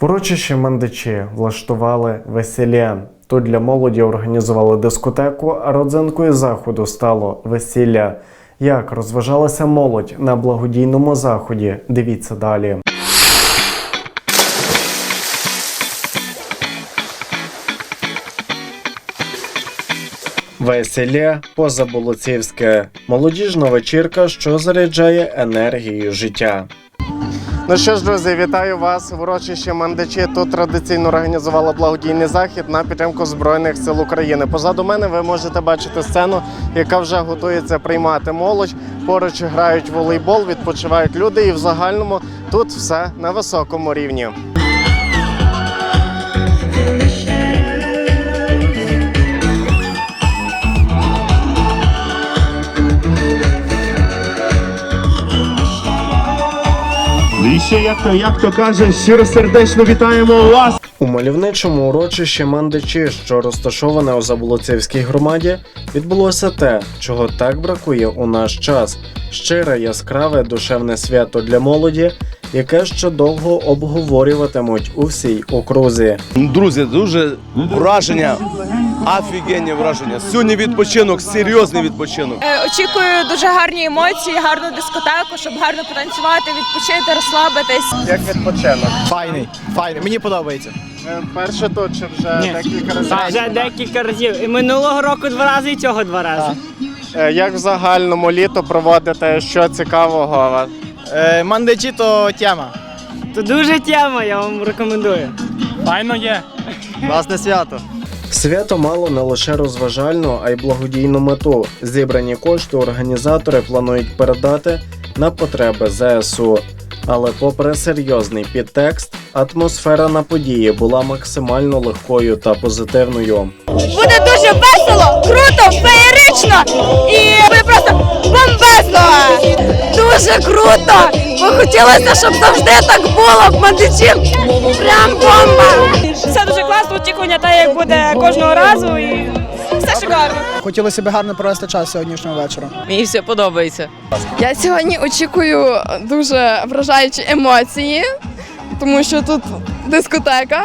В урочищі Мандичі влаштували весілля. Тут для молоді організували дискотеку, а родзинкою заходу стало весілля. Як розважалася молодь на благодійному заході? Дивіться далі. Весілля позаболоцівське. Молодіжна вечірка, що заряджає енергією життя. Ну що ж, друзі, вітаю вас в урочищі Мандичі. Тут традиційно організувала благодійний захід на підтримку Збройних сил України. Позаду мене ви можете бачити сцену, яка вже готується приймати молодь. Поруч грають волейбол, відпочивають люди, і в загальному тут все на високому рівні. Ще, як то, як то каже, щиро сердечно вітаємо вас. У мальовничому урочищі Мандичі, що розташоване у Заболоцівській громаді, відбулося те, чого так бракує у наш час: щире, яскраве, душевне свято для молоді, яке ще довго обговорюватимуть у всій окрузі. Друзі, дуже враження, офігенні враження. Сьогодні відпочинок, серйозний відпочинок. Е, Очікую дуже гарні емоції, гарну дискотеку, щоб гарно потанцювати, відпочити, розслабитись. Як відпочинок? Файний, файний, мені подобається. Перше тут чи вже Ні. декілька разів. Так, вже декілька разів. І минулого року два рази, і цього два рази. Е, Як в загальному літо проводите? Що цікавого Е, мандичі то тема. То дуже тема, я вам рекомендую. Файно є. Власне свято. Свято мало не лише розважальну, а й благодійну мету. Зібрані кошти організатори планують передати на потреби ЗСУ. Але, попри серйозний підтекст, атмосфера на події була максимально легкою та позитивною. Буде дуже весело, круто, феєрично і буде просто бомбезно! Дуже круто! Бо хотілося, щоб завжди так було в Мандичі. Прям бомба! Все дуже класно, очікування те, як буде кожного разу і все шикарно. Хотілося б гарно провести час сьогоднішнього вечора. Мені все подобається. Я сьогодні очікую дуже вражаючі емоції, тому що тут дискотека.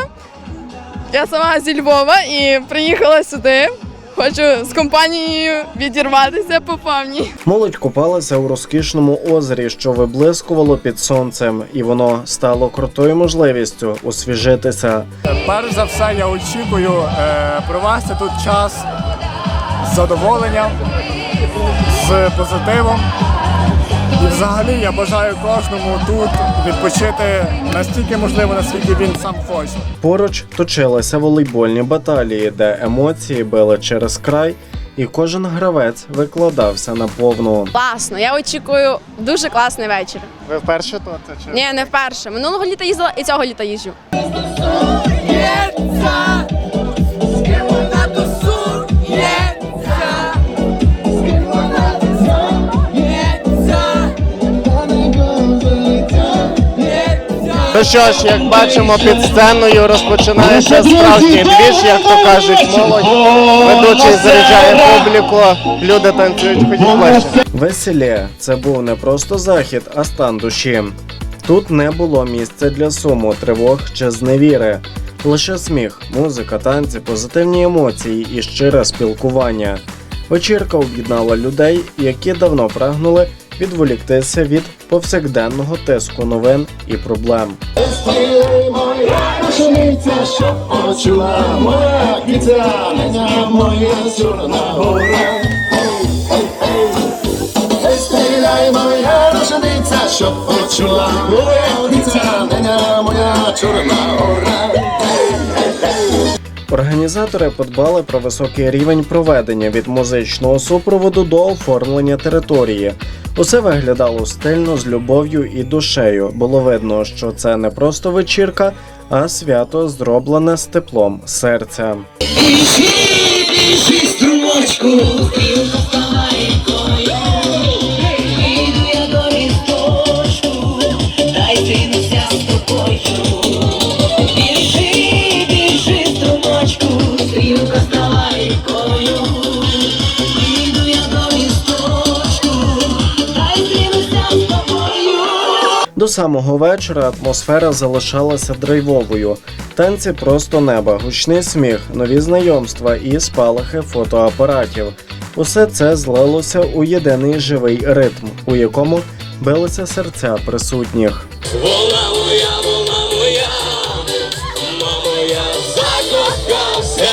Я сама зі Львова і приїхала сюди. Хочу з компанією відірватися по повній. Молодь купалася у розкішному озері, що виблискувало під сонцем, і воно стало крутою можливістю освіжитися. Перш за все, я очікую е, провести тут час з задоволенням, з позитивом. Взагалі я бажаю кожному тут відпочити настільки можливо, наскільки він сам хоче. Поруч точилися волейбольні баталії, де емоції били через край, і кожен гравець викладався на повну. Класно, я очікую дуже класний вечір. Ви вперше тут? Чи? Ні, не вперше. Минулого літа їздила і цього літа їжджу. Ну що ж, як бачимо, під сценою розпочинається справжній двіж, як то кажуть, молодь. Ведучий заряджає публіку, люди танцюють, ходіть ближче. Весілля це був не просто захід, а стан душі. Тут не було місця для суму, тривог чи зневіри. Лише сміх, музика, танці, позитивні емоції і щире спілкування. Вечірка об'єднала людей, які давно прагнули відволіктися від повсякденного тиску новин і проблем. Організатори подбали про високий рівень проведення від музичного супроводу до оформлення території. Усе виглядало стильно з любов'ю і душею. Було видно, що це не просто вечірка, а свято зроблене з теплом серця. До самого вечора атмосфера залишалася драйвовою. Танці просто неба, гучний сміх, нові знайомства і спалахи фотоапаратів. Усе це злилося у єдиний живий ритм, у якому билися серця присутніх. Вона моя, вона моя, мамо, я закохався.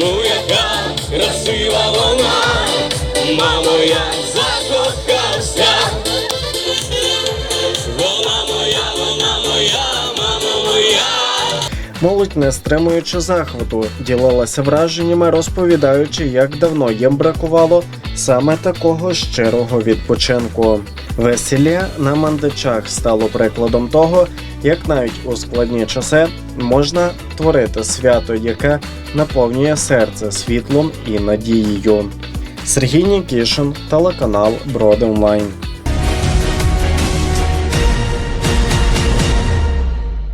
Ну яка красива вона, мамо, я Молодь, не стримуючи захвату, ділилася враженнями, розповідаючи, як давно їм бракувало саме такого щирого відпочинку. Весілля на мандичах стало прикладом того, як навіть у складні часи можна творити свято, яке наповнює серце світлом і надією. Сергій Нікішин, телеканал Броди Онлайн.